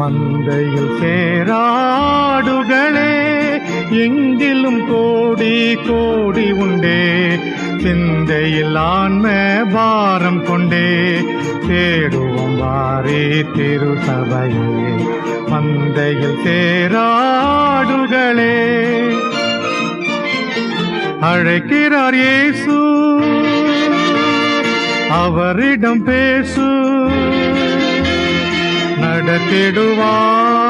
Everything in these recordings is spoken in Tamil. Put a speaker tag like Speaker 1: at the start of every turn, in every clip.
Speaker 1: மந்தையில் சேராடுகளே எங்கிலும் கோடி கோடி உண்டே. சிந்தையில் ஆன்ம பாரம் கொண்டே. தேடுவோம் வாரே திருசபையே மந்தையில் சேராடுகளே அழைக்கிறார் இயேசு அவரிடம் பேசு. நடத்திடுவார்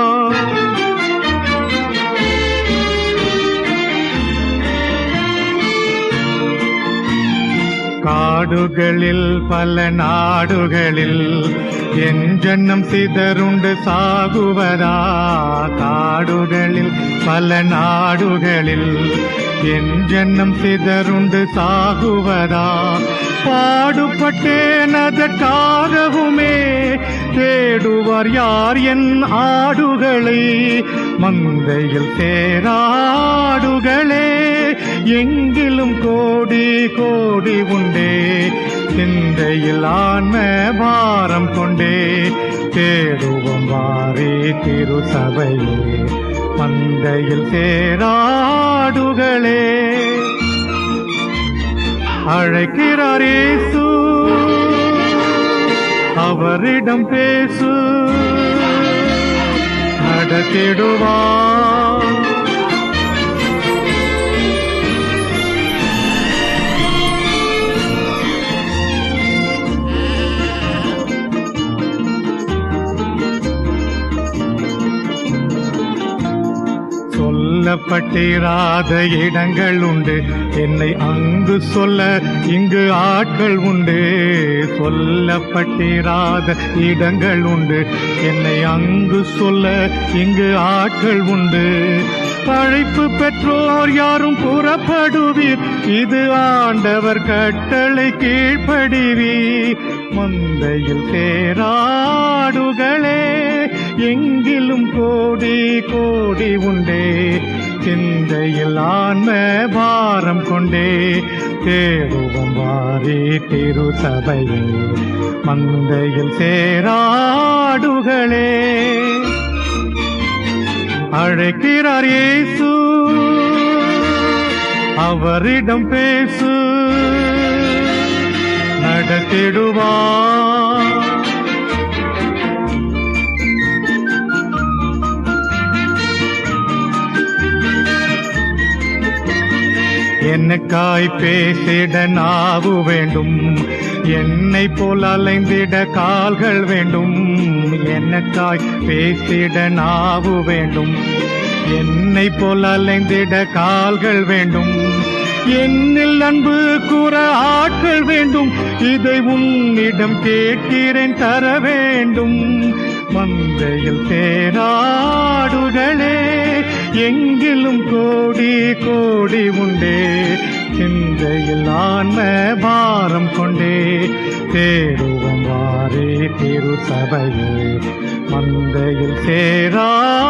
Speaker 1: காடுகளில் பல நாடுகளில் என் ஜன்னம் சிதறுண்டு சாகுவதா? காடுகளில் பல நாடுகளில் என் ஜன்னம் சிதறுண்டு சாகுவதா? பாடுபட்டேன் அதற்காகவுமே தேடுவார் யார் என் ஆடுகளை? மந்தையில் தேராடுகளே எங்கிலும் கோடி கோடி உண்டே. சிந்தையில் ஆன்ம பாரம் கொண்டே தேடுவோம் வாரே திருசபையே மந்தையில் தேராடுகளே. அழைக்கிறாரே சூ அவரிடம் பேசு. நடத்திடுவார். சொல்லப்பட்டிராத இடங்கள் உண்டு. என்னை அங்கு சொல்ல இங்கு ஆட்கள் உண்டு. சொல்லப்பட்டிராத இடங்கள் உண்டு. என்னை அங்கு சொல்ல இங்கு ஆட்கள் உண்டு. அழைப்பு பெற்றோர் யாரும் புறப்படுவீர். இது ஆண்டவர் கட்டளை கீழ்ப்படுவீர். மந்தையில் சேராடுகளே எங்கிலும் கோடி கோடி உண்டே. சிந்தையில் ஆன்ம பாரம் கொண்டே தேடுவோம் வாரி திருசபையே மந்தையில் சேராடுகளே. அழைக்கிறார் இயேசு. அவரிடம் பேசு. நடத்திடுவார். என்னக்காய் பேசிட நாவு வேண்டும். என்னை போல் அலைந்திட கால்கள் வேண்டும். என்னக்காய் பேசிட நாவு வேண்டும். என்னை போல் அலைந்திட கால்கள் வேண்டும். என்னில் அன்பு கூற ஆட்கள் வேண்டும். இதை உன்னிடம் கேட்கிறேன் தர வேண்டும். மந்தையில் தேராடுகளே எங்கிலும் கோடி கோடி உண்டே. சிந்தையில் ஆன்ம பாரம் கொண்டே தேடுவோம் வாரே திரு சபையே. மந்தையில் சேராடுகளே.